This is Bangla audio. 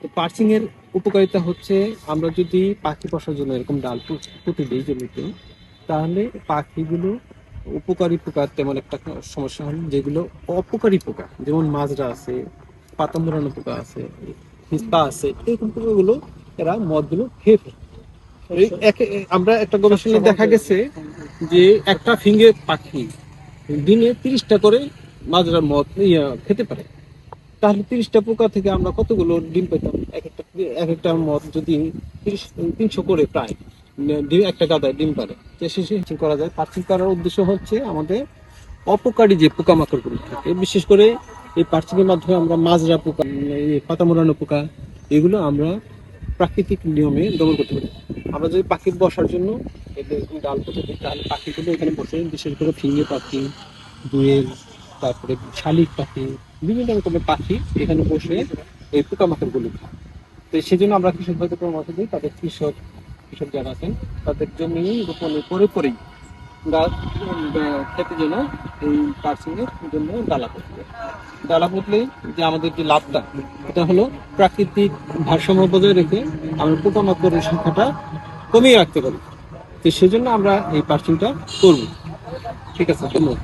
তো পার্সিং এর উপকারিতা হচ্ছে আমরা যদি পাখি বসার জন্য এরকম ডাল পুঁতে দিই জমিতে, তাহলে পাখিগুলো উপকারী পোকার তেমন একটা সমস্যা হয় যেগুলো অপকারী পোকা, যেমন মাজরা আছে, পাতা মোড়ানো পোকা আছে, হিস্পা আছে, এরকম পোকাগুলো এরা মদগুলো খেয়ে ফেলে। আমরা একটা গবেষণায় দেখা গেছে যে একটা ফিঙ্গে পাখি দিনে তিরিশটা করে মাজরা মদ খেতে পারে। তাহলে তিরিশটা পোকা থেকে আমরা কতগুলো ডিম পেতাম? এক একটা এক একটা মদ যদি তিরিশ, তিনশো করে প্রায়, ডিম একটা গাদায় ডিম পারে। শেষে করা যায়। পার্সিং করার উদ্দেশ্য হচ্ছে আমাদের অপকারী যে পোকামাকড়গুলো থাকে, বিশেষ করে এই পার্সিং এর মাধ্যমে আমরা মাজরা পোকা পাতা মোড়ানো পোকা, এগুলো আমরা প্রাকৃতিক নিয়মে দমন করতে পারি। আমরা যদি পাখি বসার জন্য এদের ডাল দিই, তাহলে পাখিগুলো এখানে বসে, বিশেষ করে ফিঙ্গে পাখি, দুয়েল তারপরে শালিক পাখি, বিভিন্ন রকমের পাখি এখানে বসে এই পোকামাকড়গুলো খায়। তো সেই জন্য আমরা কৃষক ভাইদের পরামর্শ দিই, তাদের কৃষক কৃষক যারা আছেন, তাদের জমি রোপণের পরে পরেই খেতে যেন এই পার্সিং এর জন্য ডালা হবে। ডালা পুতলে যে আমাদের যে লাভটা এটা হলো প্রাকৃতিক ভারসাম্য বজায় রেখে আমরা পোকামাকড়ের সংখ্যাটা কমিয়ে রাখতে পারি। তো সেজন্য আমরা এই পার্সিংটা করব। ঠিক আছে, ধন্যবাদ।